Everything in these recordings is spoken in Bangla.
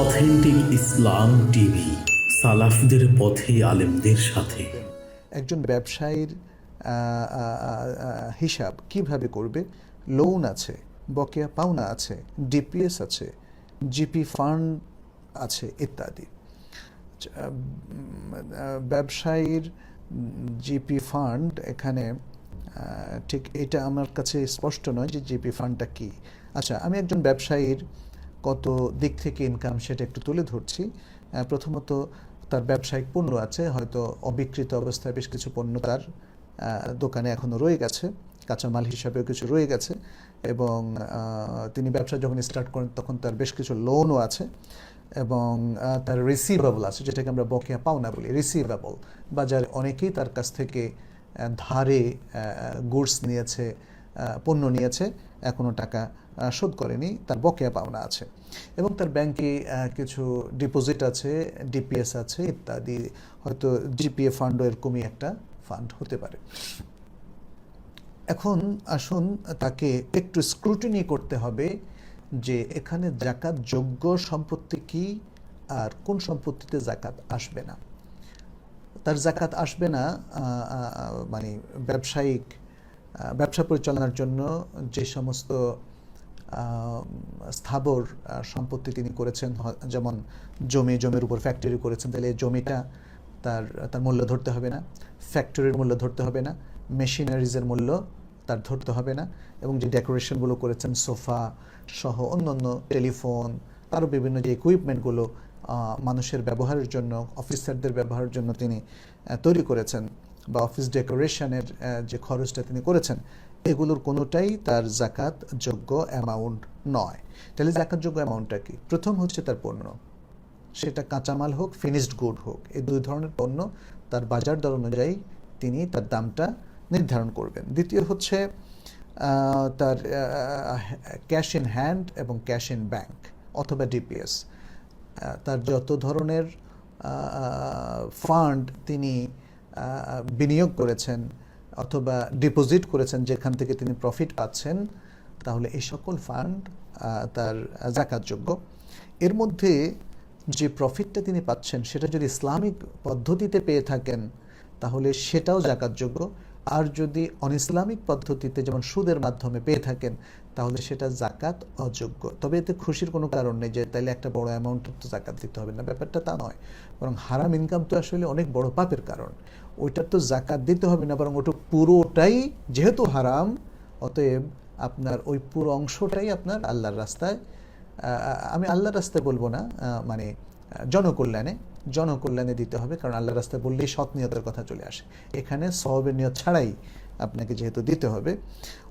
অথেন্টিক ইসলাম টিভি সালাফদের পথে আলেমদের সাথে। একজন ব্যবসায়ীর হিসাব কীভাবে করবে? লোন আছে বকেয়া পাওনা আছে ডিপিএস আছে জিপি ফান্ড আছে ইত্যাদি। আচ্ছা, ব্যবসায়ীর জিপি ফান্ড এখানে ঠিক এটা আমার কাছে স্পষ্ট নয় যে জিপি ফান্ডটা কি। আচ্ছা আমি একজন ব্যবসায়ীর কত দিক থেকে ইনকাম সেটা একটু তুলে ধরছি। প্রথমত তার ব্যবসায়িক পণ্য আছে, হয়তো অবিকৃত অবস্থায় বেশ কিছু পণ্য তার দোকানে এখনও রয়ে গেছে, কাঁচামাল হিসাবেও কিছু রয়ে গেছে এবং তিনি ব্যবসা যখন স্টার্ট করেন তখন তার বেশ কিছু লোনও আছে এবং তার রিসিভেবল আছে, যেটাকে আমরা বকেয়া পাওনা বলি রিসিভেবল বাজারে অনেকেই তার কাছ থেকে ধারে গুডস নিয়েছে পণ্য নিয়েছে এখনও টাকা শোধ করেনি, তার বকেয়া পাওনা আছে। এবং তার ব্যাংকে কিছু ডিপোজিট আছে ডিপিএস আছে, ইত্যাদি। হয়তো জিপিএ ফান্ডও এরকমই একটা ফান্ড হতে পারে। এখন আসুন তাকে একটু স্ক্রুটিনি করতে হবে যে এখানে জাকাত যোগ্য সম্পত্তি কি আর কোন সম্পত্তিতে জাকাত আসবে না। তার জাকাত আসবে না মানে ব্যবসায়িক ব্যবসা পরিচালনার জন্য যে সমস্ত স্থাবর সম্পত্তি তিনি করেছেন যেমন জমি, জমির উপর ফ্যাক্টরি করেছেন, তাহলে জমিটা তার তার মূল্য ধরতে হবে না। ফ্যাক্টরির মূল্য ধরতে হবে না মেশিনারিজের মূল্য তার ধরতে হবে না এবং যে ডেকোরেশনগুলো করেছেন, সোফা সহ অন্যান্য টেলিফোন তারও বিভিন্ন যে ইকুইপমেন্টগুলো মানুষের ব্যবহারের জন্য অফিসারদের ব্যবহারের জন্য তিনি তৈরি করেছেন বা অফিস ডেকোরেশনের যে খরচটা তিনি করেছেন এগুলোর কোনোটাই তার জাকাত যোগ্য অ্যামাউন্ট নয়। তাহলে জাকাত যোগ্য অ্যামাউন্টটা কি? প্রথম হচ্ছে তার পণ্য। সেটা কাঁচামাল হোক ফিনিশড গুড হোক এই দুই ধরনের পণ্য তার বাজার দর অনুযায়ী তিনি তার দামটা নির্ধারণ করবেন। দ্বিতীয় হচ্ছে তার ক্যাশ ইন হ্যান্ড এবং ক্যাশ ইন ব্যাংক অথবা ডিপিএস তার যত ধরনের ফান্ড তিনি বিনিয়োগ করেছেন অথবা ডিপোজিট করেছেন যেখান থেকে তিনি প্রফিট পাচ্ছেন, তাহলে এই সকল ফান্ড তার জাকাতযোগ্য। এর মধ্যে যে প্রফিটটা তিনি পাচ্ছেন, সেটা যদি ইসলামিক পদ্ধতিতে পেয়ে থাকেন, তাহলে সেটাও জাকাতযোগ্য। আর যদি অনইসলামিক পদ্ধতিতে যেমন সুদের মাধ্যমে পেয়ে থাকেন, তাহলে সেটা জাকাত অযোগ্য। তবে এতে খুশির কোনো কারণ নেই যে তাইলে একটা বড় অ্যামাউন্টের তো জাকাত দিতে হবে না। ব্যাপারটা তা নয়। বরং হারাম ইনকাম তো আসলে অনেক বড় পাপের কারণ। ওইটার তো জাকাত দিতে হবে না, বরং ওটা পুরোটাই যেহেতু হারাম, অতএব আপনার ওই পুরো অংশটাই আপনার আল্লাহর রাস্তায় আমি আল্লাহর রাস্তায় বলব না মানে জনকল্যাণে জনকল্যাণে দিতে হবে, কারণ আল্লাহর রাস্তায় বললেই সৎ নিয়তের কথা চলে আসে। এখানে সবের নিয়ত ছাড়াই আপনাকে যেহেতু দিতে হবে,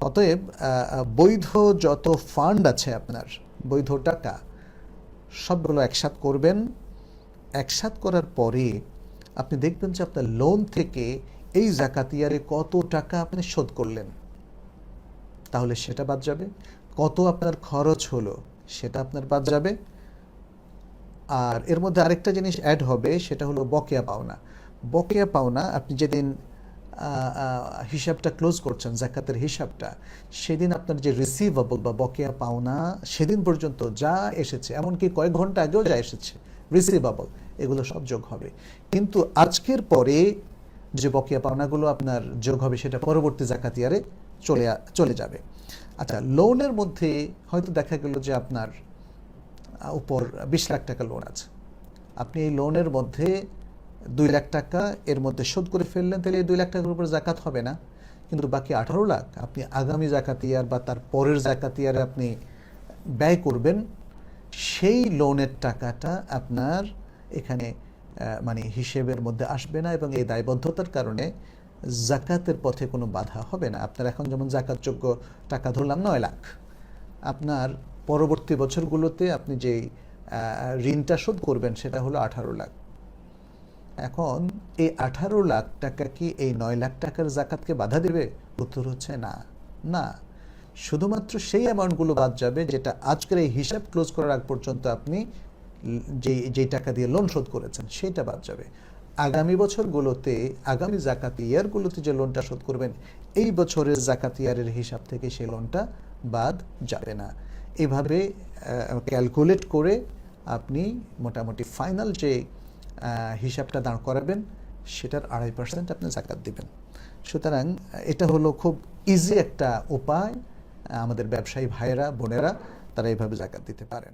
অতএব বৈধ যত ফান্ড আছে আপনার, বৈধ টাকা, সবগুলো একসাথ করবেন, একসাথ করার পরে আপনি দেখবেন যে আপনার লোন থেকে এই জাকাতিয়ারে কত টাকা আপনি শোধ করলেন। তাহলে সেটা বাদ যাবে। কত আপনার খরচ হলো, সেটা আপনার বাদ যাবে। আর এর মধ্যে আরেকটা জিনিস অ্যাড হবে, সেটা হলো বকেয়া পাওনা। বকেয়া পাওনা, আপনি যেদিন হিসাবটা ক্লোজ করছেন, জাকাতের হিসাবটা, সেদিন আপনার যে রিসিভেবল বা বকেয়া পাওনা, সেদিন পর্যন্ত যা এসেছে, এমনকি কয়েক ঘণ্টা আগেও যা এসেছে রিসিভেবল এগুলো সব যোগ হবে। কিন্তু আজকের পরে যে বকেয়া পাওনাগুলো আপনার যোগ হবে, সেটা পরবর্তী জাকাতিয়ারে চলে চলে যাবে। আচ্ছা লোনের মধ্যে হয়তো দেখা গেল যে আপনার উপর বিশ লাখ টাকা লোন আছে। আপনি এই লোনের মধ্যে দুই লাখ টাকা এর মধ্যে শোধ করে ফেললেন, তাহলে এই দুই লাখ টাকার উপর জাকাত হবে না। কিন্তু বাকি আঠারো লাখ আপনি আগামী জাকাতিয়ার বা তার পরের জাকাতিয়ারে আপনি ব্যয় করবেন সেই লোনের টাকাটা আপনার এখানে মানে হিসেবের মধ্যে আসবে না এবং এই দায়বদ্ধতার কারণে জাকাতের পথে কোনো বাধা হবে না। আপনার এখন যেমন জাকাতযোগ্য টাকা ধরলাম নয় লাখ। আপনার পরবর্তী বছরগুলোতে আপনি যেই ঋণটা শোধ করবেন সেটা হলো আঠারো লাখ। এখন এই আঠারো লাখ টাকা কি এই নয় লাখ টাকার জাকাতকে বাধা দেবে? উত্তর হচ্ছে না। না। শুধুমাত্র সেই অ্যামাউন্টগুলো বাদ যাবে যেটা আজকের এই হিসাব ক্লোজ করার আগ পর্যন্ত আপনি যেই যেই টাকা দিয়ে লোন শোধ করেছেন, সেটা বাদ যাবে। আগামী বছরগুলোতে, আগামী জাকাত ইয়ারগুলোতে যে লোনটা শোধ করবেন, এই বছরের জাকাত ইয়ারের হিসাব থেকে সেই লোনটা বাদ যাবে না। এভাবে ক্যালকুলেট করে আপনি মোটামুটি ফাইনাল যে হিসাবটা দাঁড় করাবেন, সেটার আড়াই পার্সেন্ট আপনি জাকাত দিবেন। সুতরাং এটা হলো খুব ইজি একটা উপায়। আমাদের ব্যবসায়ী ভাইয়েরা বোনেরা তারা এইভাবে জাকাত দিতে পারেন।